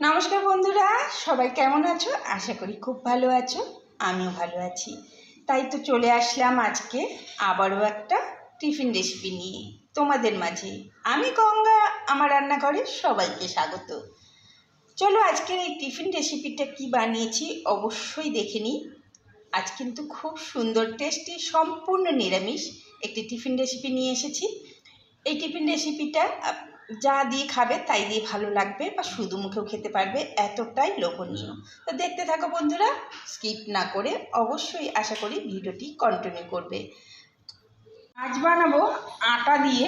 নমস্কার বন্ধুরা, সবাই কেমন আছো? আশা করি খুব ভালো আছো, আমিও ভালো আছি। তাই তো চলে আসলাম আজকে আবারও একটা টিফিন রেসিপি নিয়ে তোমাদের মাঝে। আমি গঙ্গা, আমার রান্নাঘরে সবাইকে স্বাগত। চলো আজকের এই টিফিন রেসিপিটা কি বানিয়েছি অবশ্যই দেখে নিই। আজ কিন্তু খুব সুন্দর টেস্টি সম্পূর্ণ নিরামিষ একটি টিফিন রেসিপি নিয়ে এসেছি। এই টিফিন রেসিপিটা যা দিয়ে খাবে তাই দিয়ে ভালো লাগবে বা শুধু মুখেও খেতে পারবে, এতটাই লোভনীয়। তো দেখতে থাকো বন্ধুরা স্কিপ না করে অবশ্যই আশা করি ভিডিওটি কন্টিনিউ করবে। আজ বানাবো আটা দিয়ে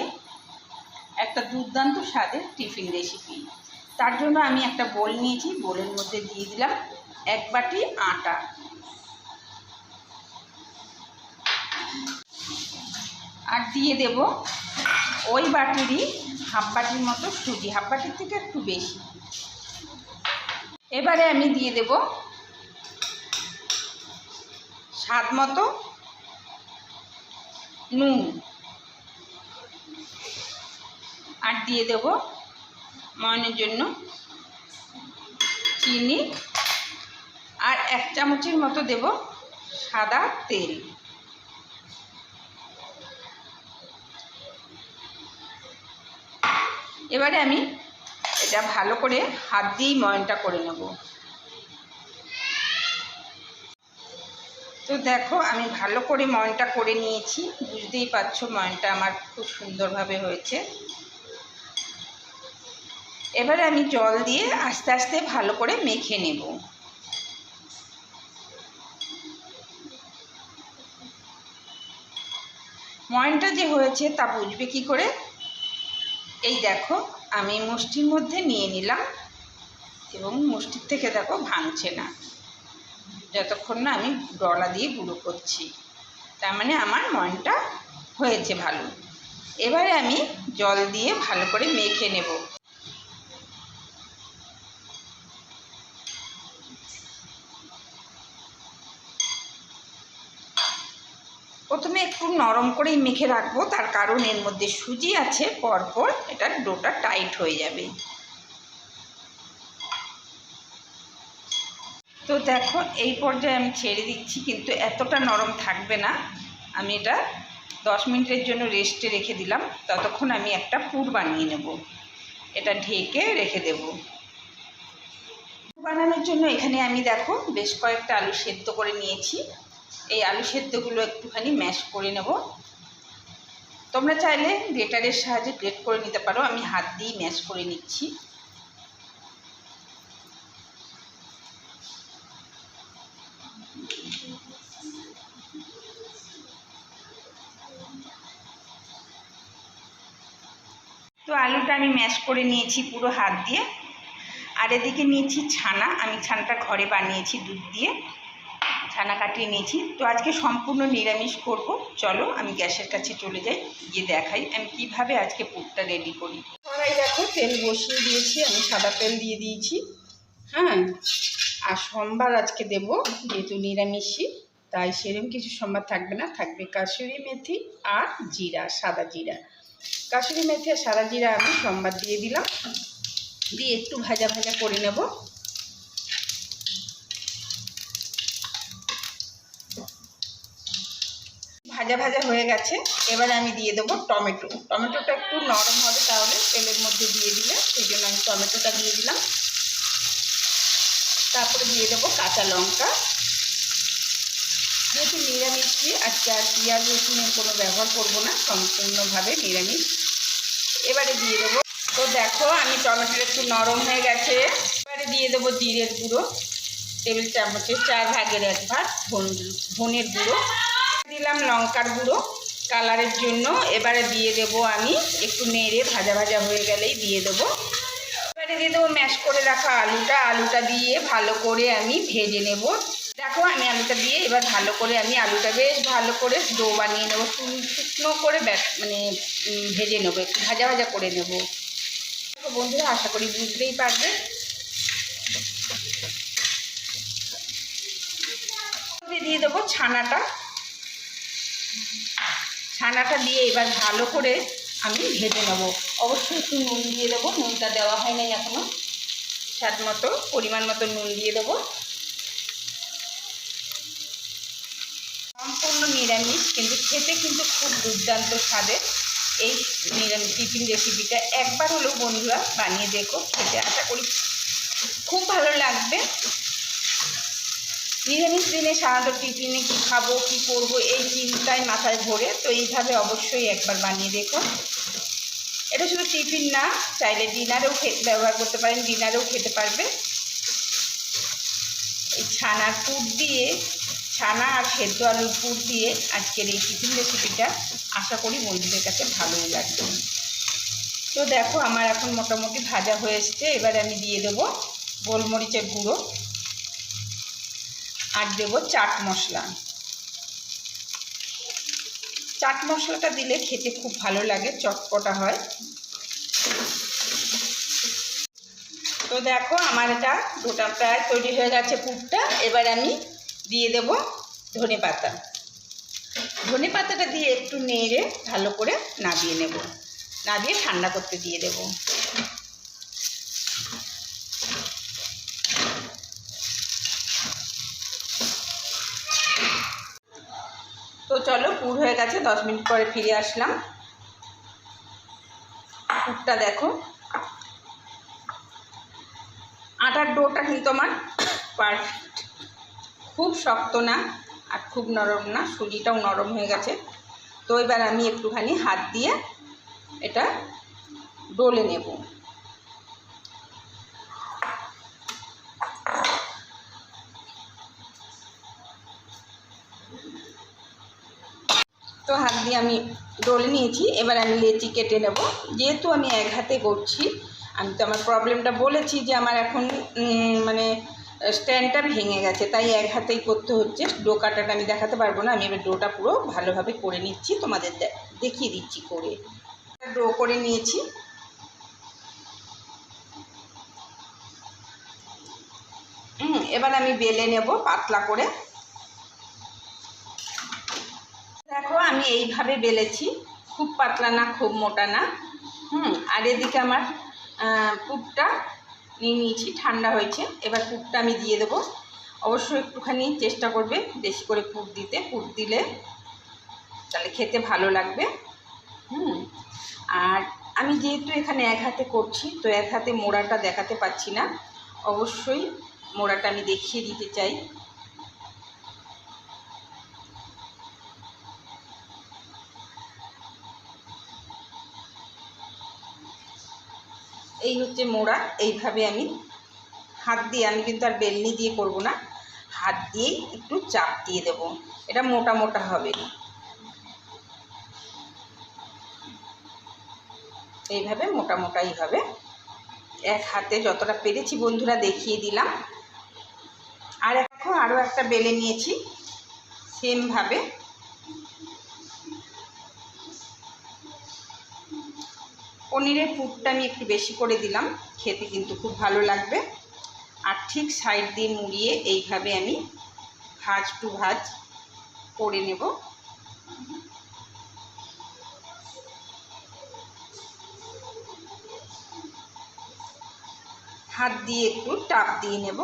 একটা দুর্দান্ত স্বাদের টিফিন রেসিপি তার জন্য আমি একটা বোল নিয়েছি বোলের মধ্যে দিয়ে দিলাম এক বাটি আটা। আর দিয়ে দেব ওই বাটিরই হাফ বাটির মতো সুজি, হাফ বাটির থেকে একটু বেশি। এবারে আমি দিয়ে দেব স্বাদ মতো নুন। আর দিয়ে দেব ময়নের জন্য চিনি। আর এক চামচের মতো দেব সাদা তেল। এবারে আমি এটা ভালো করে হাত দিয়েই ময়নটা করে নেব। তো দেখো, আমি ভালো করে ময়নটা করে নিয়েছি। বুঝতেই পারছ ময়নটা আমার খুব সুন্দরভাবে হয়েছে। এবারে আমি জল দিয়ে আস্তে আস্তে ভালো করে মেখে নেব। ময়নটা যে হয়েছে তা বুঝবে কি করে? এই দেখো, আমি মুষ্টির মধ্যে নিয়ে নিলাম এবং মুষ্টির থেকে দেখো ভাঙছে না। যতক্ষণ না আমি ডলা দিয়ে গুঁড়ো করছি। তার মানে আমার মনটা হয়েছে ভালো। এবারে আমি জল দিয়ে ভালো করে মেখে নেব। প্রথমে একটু নরম করেই মেখে রাখব, তার কারণ এর মধ্যে সুজি আছে, পরপর এটা ডোটা টাইট হয়ে যাবে। তো দেখো, এই পর্যায়ে আমি ছেড়ে দিচ্ছি, কিন্তু এতটা নরম থাকবে না। আমি এটা দশ মিনিটের জন্য রেস্টে রেখে দিলাম, ততক্ষণ আমি একটা পুর বানিয়ে নেব। এটা ঢেকে রেখে দেব। বানানোর জন্য এখানে আমি দেখো, বেশ কয়েকটা আলু সেদ্ধ করে নিয়েছি। এই আলু সেদ্ধগুলো একটুখানি ম্যাশ করে নেব। তোমরা চাইলে গ্রেটারের সাহায্যে গ্রেট করে নিতে পারো। আমি হাত দিয়েই ম্যাশ করে নিচ্ছি। তো আলুটা আমি ম্যাশ করে নিয়েছি পুরো হাত দিয়ে। আর এদিকে নিয়েছি ছানা। আমি ছানাটা ঘরে বানিয়েছি দুধ দিয়ে। ছানা কাটিয়ে নিয়েছি। তো আজকে সম্পূর্ণ নিরামিষ করব। চলো, আমি গ্যাসের কাছে চলে যাই, গিয়ে দেখাই আমি কীভাবে আজকে পুরটা রেডি করি। কড়াই দেখো, তেল বসিয়ে দিয়েছি, আমি সাদা তেল দিয়ে দিয়েছি। হ্যাঁ আর সোমবার আজকে দেব, যেহেতু নিরামিষই, তাই সেরকম কিছু সোমবার থাকবে না। থাকবে কাসুরি মেথি আর জিরা, সাদা জিরা। কাসুরি মেথি আর সাদা জিরা আমি সোমবার দিয়ে দিলাম। দিয়ে একটু ভাজা ভাজা করে নেব। ভাজা ভাজা হয়ে গেছে। এবারে আমি দিয়ে দেবো টমেটো। টমেটোটা একটু নরম হবে তাহলে তেলের মধ্যে দিয়ে দিলে, সেই জন্য আমি টমেটোটা দিয়ে দিলাম। তারপরে দিয়ে দেবো কাঁচা লঙ্কা। যেহেতু নিরামিষই আজকে আর পেঁয়াজ রসুনের কোনো ব্যবহার করব না, সম্পূর্ণভাবে নিরামিষ। এবারে দিয়ে দেবো। তো দেখো, আমি টমেটোটা একটু নরম হয়ে গেছে। এবারে দিয়ে দেবো জিরের গুঁড়ো। টেবিল চামচের চার ভাগের এক ভাগ ধনের গুঁড়ো। দিলাম লঙ্কার গুঁড়ো কালারের জন্য। এবারে দিয়ে দেব আমি একটু নেড়ে ভাজা ভাজা হয়ে গেলেই দিয়ে দেবো। এবারে দিয়ে দেবো ম্যাশ করে রাখা আলুটা। আলুটা দিয়ে ভালো করে আমি ভেজে নেব। দেখো আমি আলুটা দিয়ে এবার ভালো করে আমি আলুটা বেশ ভালো করে ডো বানিয়ে নেব। শুকনো করে মানে ভেজে নেব। একটু ভাজা ভাজা করে নেব। বন্ধুরা, আশা করি বুঝতেই পারবে। দিয়ে দেবো ছানাটা। ছানাটা দিয়ে এবার ভালো করে আমি ভেজে নেব। অবশ্যই একটু নুন দিয়ে দেবো। নুনটা দেওয়া হয় নাই এখনও স্বাদ মতো, পরিমাণ মতো নুন দিয়ে দেবো। সম্পূর্ণ নিরামিষ, কিন্তু খেতে কিন্তু খুব দুর্দান্ত স্বাদের। এই নিরামিষ টিফিন রেসিপিটা একবার হলেও বন্ধুরা বানিয়ে দেখো, খেতে আশা করি খুব ভালো লাগবে। নিরামিষ দিনে সাধারণত টিফিনে কী খাব, কী করব, এই চিন্তায় মাথায় ঘোরে। তো এইভাবে অবশ্যই একবার বানিয়ে দেখো এটা শুধু টিফিন না, চাইলে ডিনারেও ব্যবহার করতে পারেন, ডিনারেও খেতে পারবে এই ছানার পুর দিয়ে, ছানা আর সেদ্ধ আলুর পুর দিয়ে আজকের এই টিফিন রেসিপিটা আশা করি বন্ধুদের কাছে ভালোই লাগবে। তো দেখো, আমার এখন মোটামুটি ভাজা হয়ে এসছে। এবারে আমি দিয়ে দেবো গোলমরিচের গুঁড়ো। আর দেবো চাট মশলা। চাট মশলাটা দিলে খেতে খুব ভালো লাগে, চটপটা হয়। তো দেখো আমার এটা গোটা প্রায় তৈরি হয়ে গেছে পুরটা। এবার আমি দিয়ে দেব ধনে পাতা। ধনে পাতাটা দিয়ে একটু নেড়ে ভালো করে নাবিয়ে নেব। নাবিয়ে ঠান্ডা করতে দিয়ে দেব। চলো, পুর হয়ে গেছে, দশ মিনিট পরে ফিরে আসলাম। পুরটা দেখো। আটার ডোটা কিন্তু আমার পারফেক্ট খুব শক্ত না, আর খুব নরম না, সুজিটাও নরম হয়ে গেছে। তো এবার আমি একটুখানি হাত দিয়ে এটা ডলে নেব। তো হাত দিয়ে আমি ডলে নিয়েছি, এবার আমি লেচি কেটে নেব। যেহেতু আমি এক হাতে করছি, আমি তো আমার প্রবলেমটা বলেছি যে আমার এখন মানে স্ট্যান্ডটা ভেঙে গেছে, তাই এক হাতেই করতে হচ্ছে। ডো কাটাটা আমি দেখাতে পারব না, আমি এবার ডোটা পুরো ভালোভাবে করে নিচ্ছি, তোমাদের দেখিয়ে দিচ্ছি করে। ডো করে নিয়েছি। এবার আমি বেলে নেব পাতলা করে দেখো আমি এইভাবে বেলেছি। খুব পাতলা না, খুব মোটা না। হুম, আর এদিকে আমার পুরটা নিয়ে নিয়েছি, ঠান্ডা হয়েছে। এবার পুরটা আমি দিয়ে দেবো। অবশ্যই একটুখানি চেষ্টা করবে বেশি করে পুর দিতে। পুর দিলে তাহলে খেতে ভালো লাগবে। হুম, আর আমি যেহেতু এখানে এক হাতে করছি, তো এক হাতে মোড়াটা দেখাতে পাচ্ছি না। অবশ্যই মোড়াটা আমি দেখিয়ে দিতে চাই। এই হচ্ছে মোড়া। এইভাবে আমি হাত দিয়ে, আমি কিন্তু আর বেলনি দিয়ে করব না। হাত দিয়েই একটু চাপ দিয়ে দেব। এটা মোটা মোটা হবে। এইভাবে মোটা মোটাই হবে। এক হাতে যতটা পেরেছি বন্ধুরা দেখিয়ে দিলাম। আর এখন আরও একটা বেলে নিয়েছি। সেমভাবে পনিরের পুরটা আমি একটু বেশি করে দিলাম, খেতে কিন্তু খুব ভালো লাগবে। আর ঠিক সাইড দিয়ে মুড়িয়ে এইভাবে আমি ভাজ টু ভাজ করে নেব। হাত দিয়ে একটু টাপ দিয়ে নেব।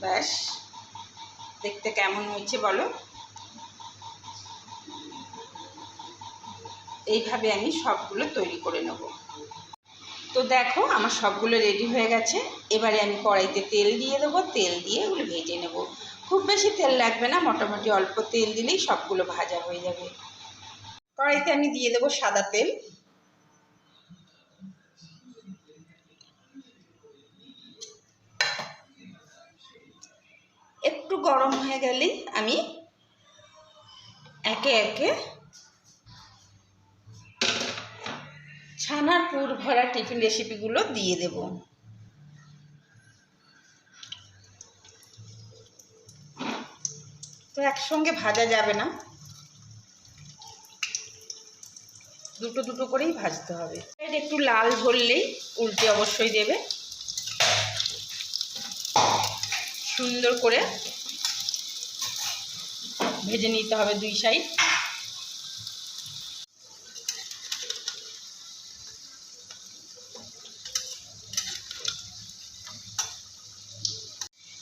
ব্যাস। দেখতে কেমন হয়েছে বলো? এইভাবে আমি সবগুলো তৈরি করে নেব। তো দেখো, আমার সবগুলো রেডি হয়ে গেছে। এবারে আমি কড়াইতে তেল দিয়ে দেবো। তেল দিয়ে ওগুলো ভেজে নেব। খুব বেশি তেল লাগবে না, মোটামুটি অল্প তেল দিলেই সবগুলো ভাজা হয়ে যাবে। কড়াইতে আমি দিয়ে দেবো সাদা তেল। একটু গরম হয়ে গেলেই আমি একে একে ছানার পুর ভরা টিফিন রেসিপিগুলো দিয়ে দেব। তো একসঙ্গে ভাজা যাবে না। দুটো দুটো করেই ভাজতে হবে। একটু লাল ঝরলেই উল্টে অবশ্যই দেবে। সুন্দর করে ভেজে নিতে হবে দুই সাইড।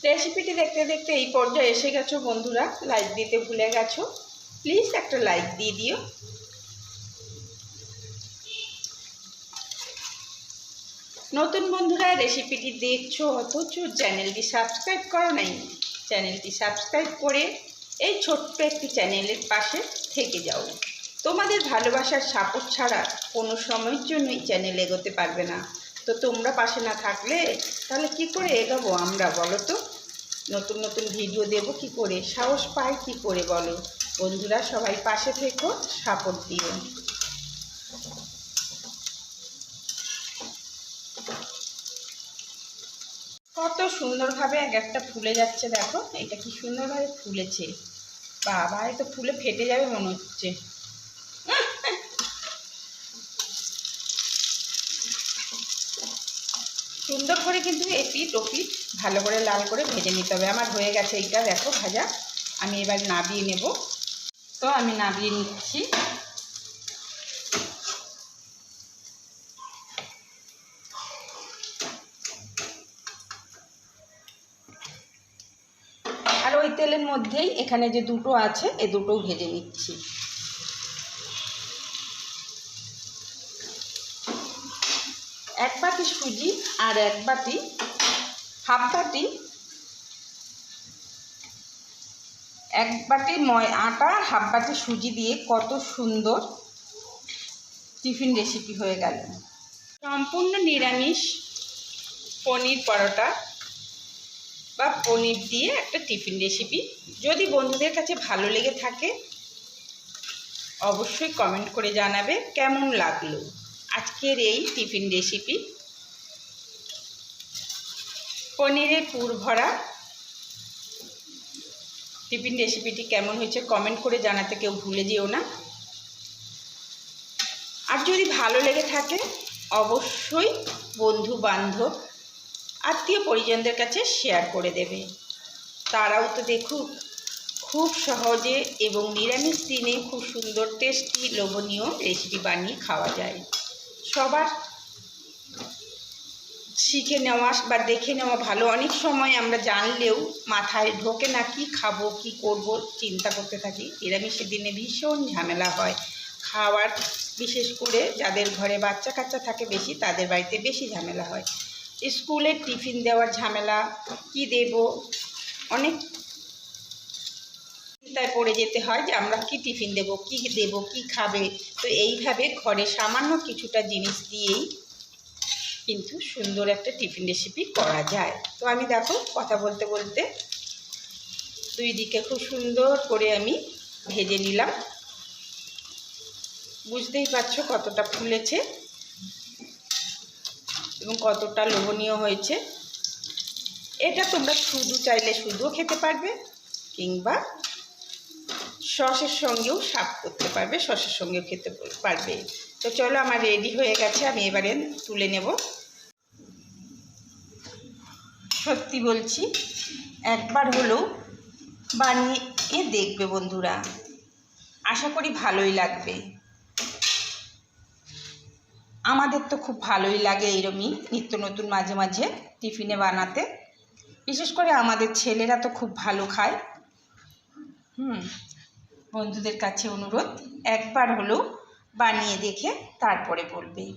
রেসিপিটি দেখতে দেখতে এই পর্যায়ে এসে গেছো বন্ধুরা। লাইক দিতে ভুলে গেছো। প্লিজ একটা লাইক দিয়ে দিও। নতুন বন্ধুরা রেসিপিটি দেখছ অথচ চ্যানেলটি সাবস্ক্রাইব করো নাই? চ্যানেলটি সাবস্ক্রাইব করে এই ছোট্ট একটি চ্যানেলের পাশে থেকে যাও। তোমাদের ভালোবাসার সাপোর্ট ছাড়া কোনো সময়ের জন্যই চ্যানেল এগোতে পারবে না। তো তোমরা পাশে না থাকলে তাহলে কি করে এগোবো আমরা, বলো তো? নতুন নতুন ভিডিও দেব, কি করে? সাহস পাই কি করে, বলো? বন্ধুরা, সবাই পাশে থেকো সাপোর্ট দিও। কত সুন্দরভাবে এক একটা ফুলে যাচ্ছে দেখো। এটা কি সুন্দরভাবে ফুলেছে। বাবা, এ তো ফুলে ফেটে যাবে মনে হচ্ছে। সুন্দর করে কিন্তু এপিট ওপিট ভালো করে লাল করে ভেজে নিতে হবে। আমার হয়ে গেছে এইটা, দেখো ভাজা। আমি এবার নাবিয়ে নেব। তো আমি নাবিয়ে নিচ্ছি আর ওই তেলের মধ্যেই এখানে যে দুটো আছে, এ দুটো ভেজে নিচ্ছি। এক বাটি সুজি আর এক বাটি, হাফ বাটি, এক বাটি ময়, আটা আর হাফ বাটি সুজি দিয়ে কত সুন্দর টিফিন রেসিপি হয়ে গেল। সম্পূর্ণ নিরামিষ পনির পরোটা। বা পনির দিয়ে একটা টিফিন রেসিপি যদি বন্ধুদের কাছে ভালো লেগে থাকে, অবশ্যই কমেন্ট করে জানাবে কেমন লাগল আজকের এই টিফিন রেসিপি পনিরের পুর ভরা। টিফিন রেসিপিটি কেমন হয়েছে কমেন্ট করে জানাতে কেউ ভুলে যেও না। আর যদি ভালো লেগে থাকে, অবশ্যই বন্ধু বান্ধব আত্মীয় পরিজনদের কাছে শেয়ার করে দেবে। তারাও তো দেখুক, খুব সহজে এবং নিরামিষ দিনে খুব সুন্দর টেস্টি লোভনীয় রেসিপি বানিয়ে খাওয়া যায়। সবার শিখে নেওয়া বা দেখে নেওয়া ভালো। অনেক সময় আমরা জানলেও মাথায় ঢোকে না, কি খাব, কি করব চিন্তা করতে থাকি। নিরামিষের দিনে ভীষণ ঝামেলা হয়। খাওয়ার, বিশেষ করে যাদের ঘরে বাচ্চা কাচ্চা থাকে বেশি, তাদের বাড়িতে বেশি ঝামেলা হয়। স্কুলের টিফিন দেওয়ার ঝামেলা, কি দেব? অনেক চিন্তায় পড়ে যেতে হয় যে আমরা কি টিফিন দেব, কি দেব, কি খাবে? তো এইভাবে ঘরে সামান্য কিছুটা জিনিস দিয়েই কিন্তু সুন্দর একটা টিফিন রেসিপি করা যায়। তো আমি দেখো কথা বলতে বলতে দুই দিকে খুব সুন্দর করে আমি ভেজে নিলাম। বুঝতেই পারছ কতটা ফুলেছে? এবং কতটা লোভনীয় হয়েছে, এটা তোমরা শুধু চাইলে শুধুও খেতে পারবে কিংবা সসের সঙ্গেও সাপ করতে পারবে, সসের সঙ্গেও খেতে পারবে। তো চলো আমার রেডি হয়ে গেছে, আমি এবারে তুলে নেব। সত্যি বলছি, একবার হলেও বানিয়ে দেখবে বন্ধুরা। আশা করি ভালোই লাগবে। আমাদের তো খুব ভালোই লাগে এইরকমই নিত্য নতুন মাঝে মাঝে টিফিনে বানাতে। বিশেষ করে আমাদের ছেলেরা তো খুব ভালো খায়। হুম, বন্ধুদের কাছে অনুরোধ, একবার হলেও বানিয়ে দেখে তারপরে বলবে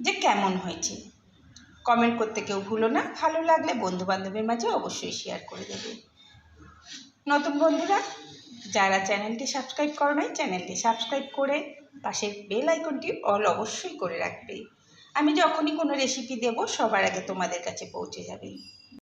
যে কেমন হয়েছে। কমেন্ট করতে কেউ ভুলো না, ভালো লাগলে বন্ধু বান্ধবের মাঝে অবশ্যই শেয়ার করে দেবে। নতুন বন্ধুরা, যারা চ্যানেলটি সাবস্ক্রাইব করো নাই, চ্যানেলটি সাবস্ক্রাইব করে পাশের বেল আইকনটি অল অবশ্যই করে রাখবে। আমি যখনই কোনো রেসিপি দেব, সবার আগে তোমাদের কাছে পৌঁছে যাবে।